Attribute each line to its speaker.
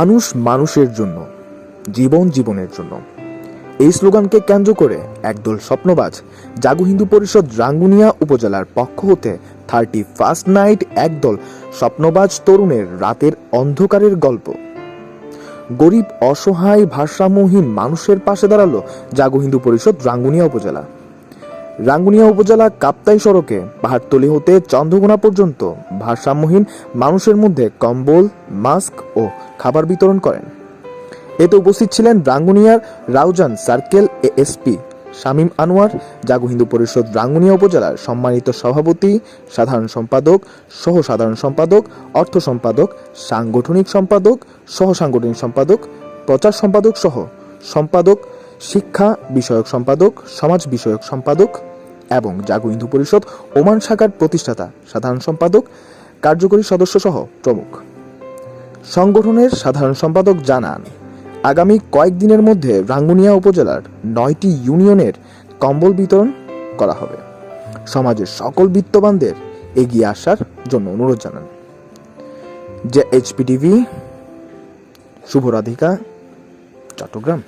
Speaker 1: মানুষ মানুষের জন্য, জীবন জীবনের জন্য। এই স্লোগানকে কেন্দ্র করে একদল স্বপ্নবাজ জাগু হিন্দু পরিষদ রাঙ্গুনিয়া উপজেলার পক্ষ হতে থার্টি ফার্স্ট নাইট একদল স্বপ্নবাজ তরুণের রাতের অন্ধকারের গল্প। গরিব, অসহায়, ভারসাম্যহীন মানুষের পাশে দাঁড়াল জাগু হিন্দু পরিষদ রাঙ্গুনিয়া উপজেলা। রাঙ্গুনিয়া উপজেলা কাপ্তাই সড়কে পাহাড়তলি হতে চন্দ্রকোনা পর্যন্ত ভারসাম্যহীন মানুষের মধ্যে কম্বল, মাস্ক ও খাবার বিতরণ করেন। এতে উপস্থিত ছিলেন রাঙ্গুনিয়ার রাউজান সার্কেল এএসপি শামীম আনোয়ার, জাগো হিন্দু পরিষদ রাঙ্গুনিয়া উপজেলার সম্মানিত সভাপতি, সাধারণ সম্পাদক সহ সাধারণ সম্পাদক, অর্থ সম্পাদক, সাংগঠনিক সম্পাদক সহ সাংগঠনিক সম্পাদক, প্রচার সম্পাদক সহ সম্পাদক শিক্ষা বিষয়ক সম্পাদক, সমাজ বিষয়ক সম্পাদক এবং জাগো হিন্দু পরিষদ, ওমান শাখার প্রতিষ্ঠাতা, সাধারণ সম্পাদক, কার্যকরী সদস্য সহ প্রমুখ। সংগঠনের সাধারণ সম্পাদক জানান, আগামী কয়েকদিনের মধ্যে রাঙ্গুনিয়া উপজেলার নয়টি ইউনিয়নের কম্বল বিতরণ করা হবে। সমাজের সকল বিত্তবানদের এগিয়ে আসার জন্য অনুরোধ জানান। যে এইচপি টিভি শুভ রাধিকা চট্টগ্রাম।